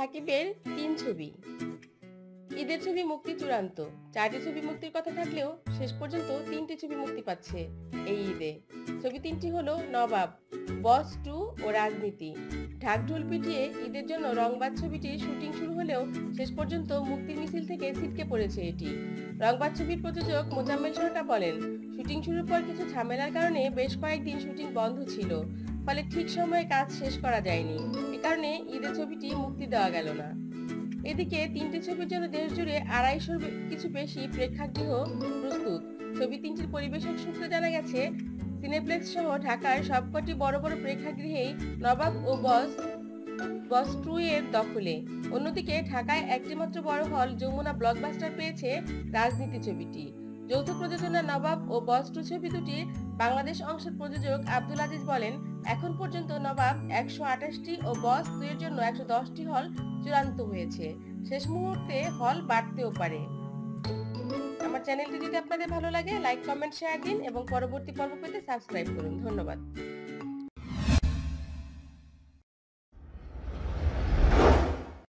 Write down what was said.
সাকিবের তিন ছবি। ঈদের ছবি মুক্তি চূড়ান্ত। চারটি ছবি মুক্তির কথা থাকলেও শেষ পর্যন্ত তিনটি ছবি মুক্তি পাচ্ছে এই ঈদে। ছবি তিনটি হলো নবাব, বস টু ও রাজনীতি। ঢাকঢোল পিটিয়ে ঈদের জন্য রংবাজ ছবিটির শুটিং শুরু হলেও শেষ পর্যন্ত মুক্তির মিছিল থেকে ছিটকে পড়েছে এটি। রংবাজ ছবির প্রযোজক মোজাম্মেল সরকার বলেন, শুটিং শুরুর পর কিছু ঝামেলার কারণে বেশ কয়েকদিন শুটিং বন্ধ ছিল। ফলে ঠিক সময়ে কাজ শেষ করা যায়নি। এ কারণে ঈদের ছবিটি মুক্তি দেওয়া গেল না। এদিকে তিনটি ছবির জন্য দেশ জুড়ে আড়াইশোর কিছু বেশি প্রেক্ষাগৃহ প্রস্তুত। ছবি তিনটির পরিবেশক সূত্রে জানা গেছে, সিনেপ্লেক্স সহ ঢাকার সবকটি বড় বড় প্রেক্ষাগৃহেই নবাব ও বস বস টু এর দখলে। অন্যদিকে ঢাকায় একটি মাত্র বড় হল যমুনা ব্লকবাস্টার পেয়েছে রাজনীতি ছবিটি। যৌথ প্রযোজনা নবাব ও বস টু ছবি দুটি বাংলাদেশ অংশের প্রযোজক আব্দুল আজিজ বলেন এখন পর্যন্ত নবাব একশো আঠাশটি ও বস দুইয়ের জন্য একশো দশটি হল চূড়ান্ত হয়েছে। শেষ মুহূর্তে হল বাড়তেও পারে। আমার চ্যানেলটি যদি আপনাদের ভালো লাগে, লাইক, কমেন্ট, শেয়ার দিন এবং পরবর্তী পর্ব পেতে সাবস্ক্রাইব করুন। ধন্যবাদ।